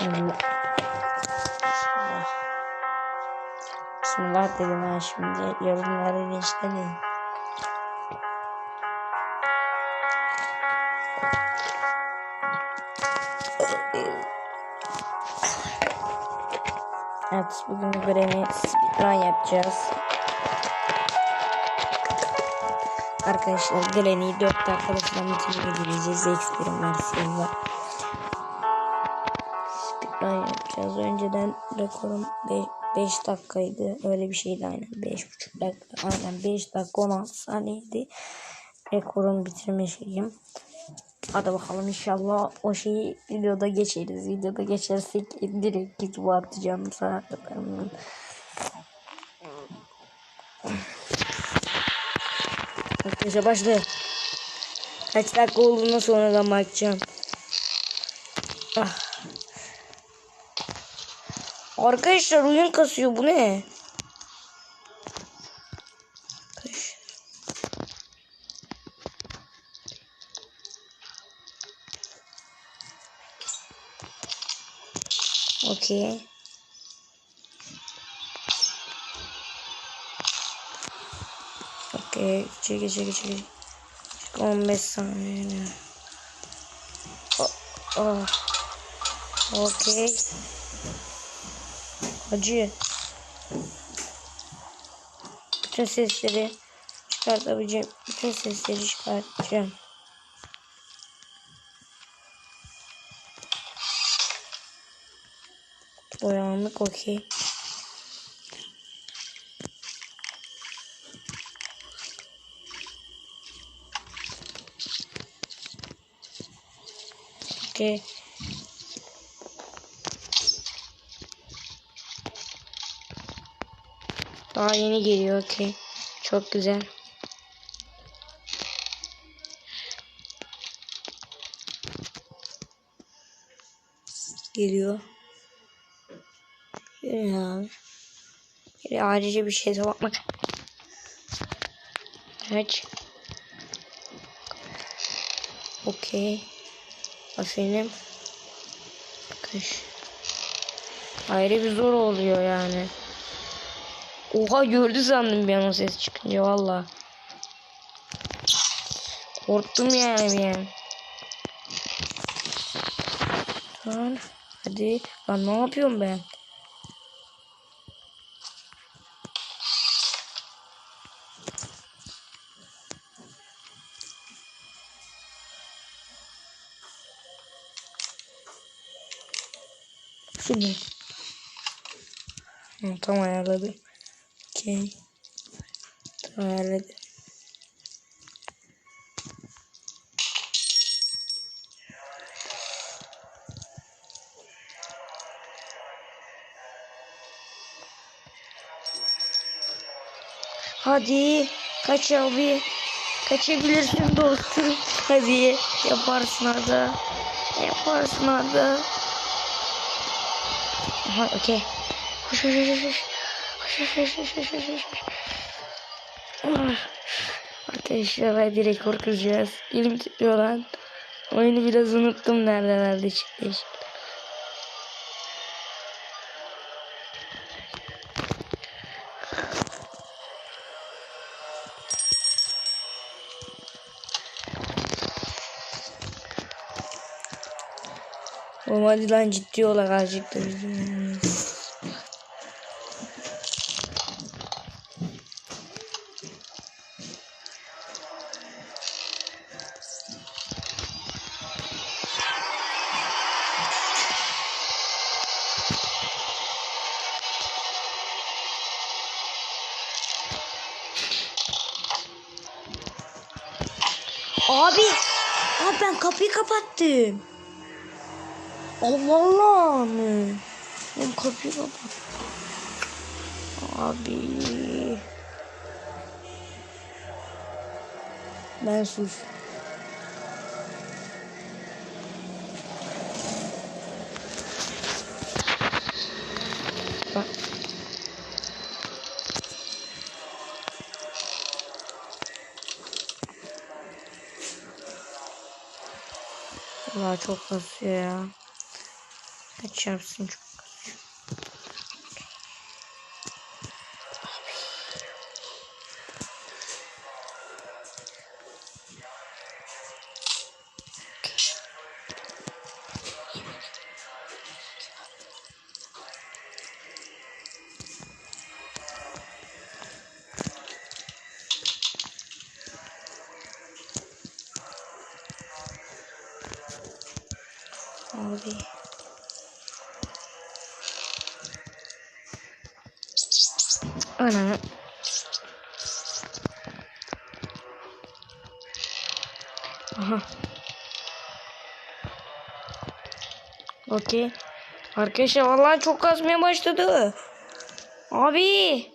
Bismillah. Bismillah. Dedim ben şimdi yorumları işledim. Evet bugün Granny speedrun yapacağız. Arkadaşlar Granny'yi 4 dakikada falan bitirebileceğiz. X1'in versiyonunda. Speedrun yapacağız. Önceden rekorum 5 dakikaydı. Öyle bir şeydi aynen. 5,5 dakika. Aynen 5 dakika 16 saniyeydi. Rekorumu bitirme şeyim. Hadi bakalım inşallah o şeyi videoda geçeriz. Videoda geçersek direkt YouTube'a atacağım zaten. Arkadaşlar başla. Kaç dakika olduğuna sonradan bakacağım. Ah. Arkadaşlar oyun kasıyor bu ne? Okey. Okey. Çekil çekil çekil. 15 saniye. Oh, oh. Okey. Acı. Bütün sesleri çıkartabileceğim. Bütün sesleri çıkartacağım. Boyanlık okey. Okey. Daha yeni geliyor okey. Çok güzel. Geliyor. Geliyor abi. Geliyor ayrıca bir şey bakmak. Aç. Okey. Aferin. Kış. Ayrı bir zor oluyor yani. Oha gördü sandım bir an ses çıkınca valla. Korktum yani bir an. Tamam. Hadi. Lan ne yapıyorum ben? Şimdi. Tam ayarladım. Okey. Tam ayarladım. Hadi kaç abi. Kaçabilirsin dostum. Hadi yaparsın hadi. Yaparsın hadi. Aha okey. Koş koş koş koş. Koş koş koş koş koş koş koş. Ah. Arkadaşlar hadi rekor kıracağız. Elim titriyor lan. Oyunu biraz unuttum nerelerde çıktı işte. Oğlum hadi lan ciddi olarak azıcık da bizim. Abi, abi ben kapıyı. Allah Allah mı? Benim kapıyı kapat. Abi. Ben sus. Bak. Vallahi çok kasıyor ya. Kaç çarpsın çok. Abi. Ananı. Aha. Okey. Arkadaşlar vallahi çok kasmaya başladı. Abi.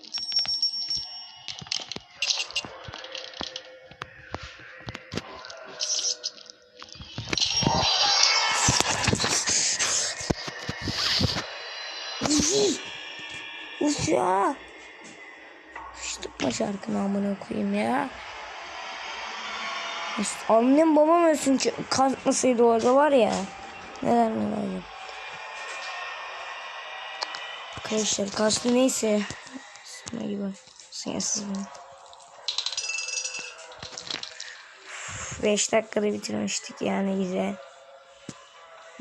Uf ya. Sıçtıkma şarkını amına koyayım ya. İşte annem babam ölsün ki kasmasaydı orada var ya. Neler neler yok. Arkadaşlar kastı neyse. Sana gibi. Sensiz bunu. 5 dakikada bitirmiştik yani güzel.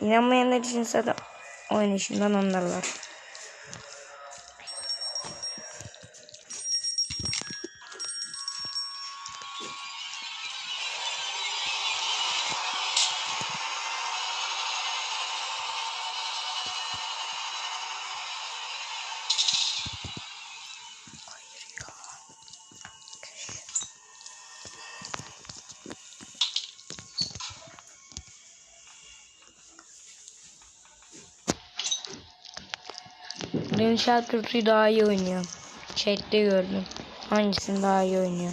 İnanmayanlar için zaten oynayışından anlarlar. Benim Shadow'u daha iyi oynuyor. Chat'te gördüm. Hangisini daha iyi oynuyor?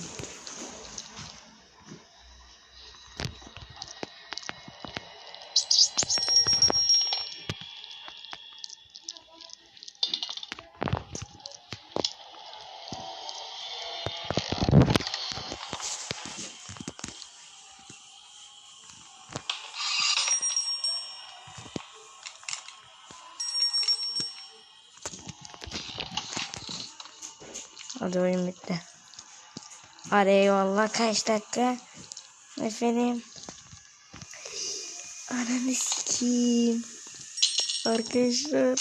Hadi oyun bitti. Hadi eyvallah kaç dakika? Efendim. Ananı sikeyim. Arkadaşlar.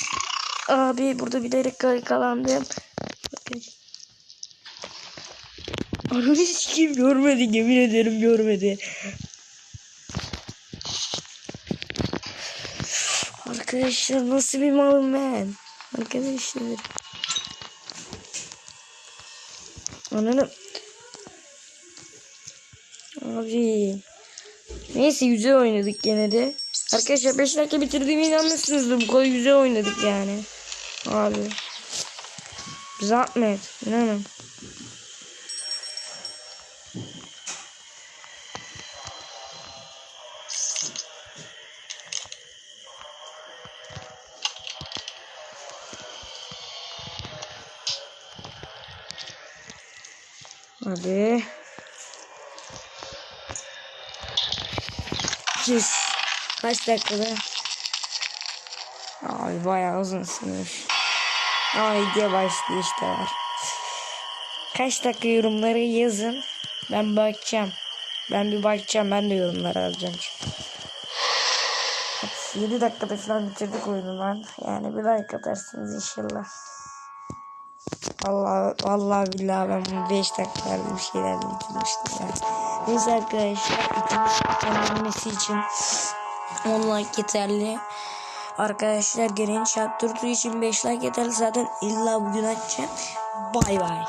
Abi burada bir dakika yakalandım. Ananı sikeyim görmedi yemin ederim görmedi. Arkadaşlar nasıl bir malım ben? Arkadaşlar. Ananı. Abi. Neyse güzel oynadık gene de. Arkadaşlar 5 dakika bitirdiğime inanmışsınızdır. Bu kadar güzel oynadık yani. Abi. Zahmet. İnanın. Hadi. Yes. Kaç dakikada? Abi bayağı uzun sürmüş. Ama video başlıyor işte var. Kaç dakika yorumları yazın. Ben bakacağım. Ben bir bakacağım. Ben de yorumları alacağım. 7 dakikada falan bitirdik oyunu lan. Yani bir like atarsınız inşallah. Allah vallahi billahi ben bunu 5 dakikada bir şeyler bitirmiştim ya. Neyse arkadaşlar tanınması için 10 like yeterli. Arkadaşlar gelen şart durduğu için 5 like yeterli zaten illa bugün açacağım. Bay bay.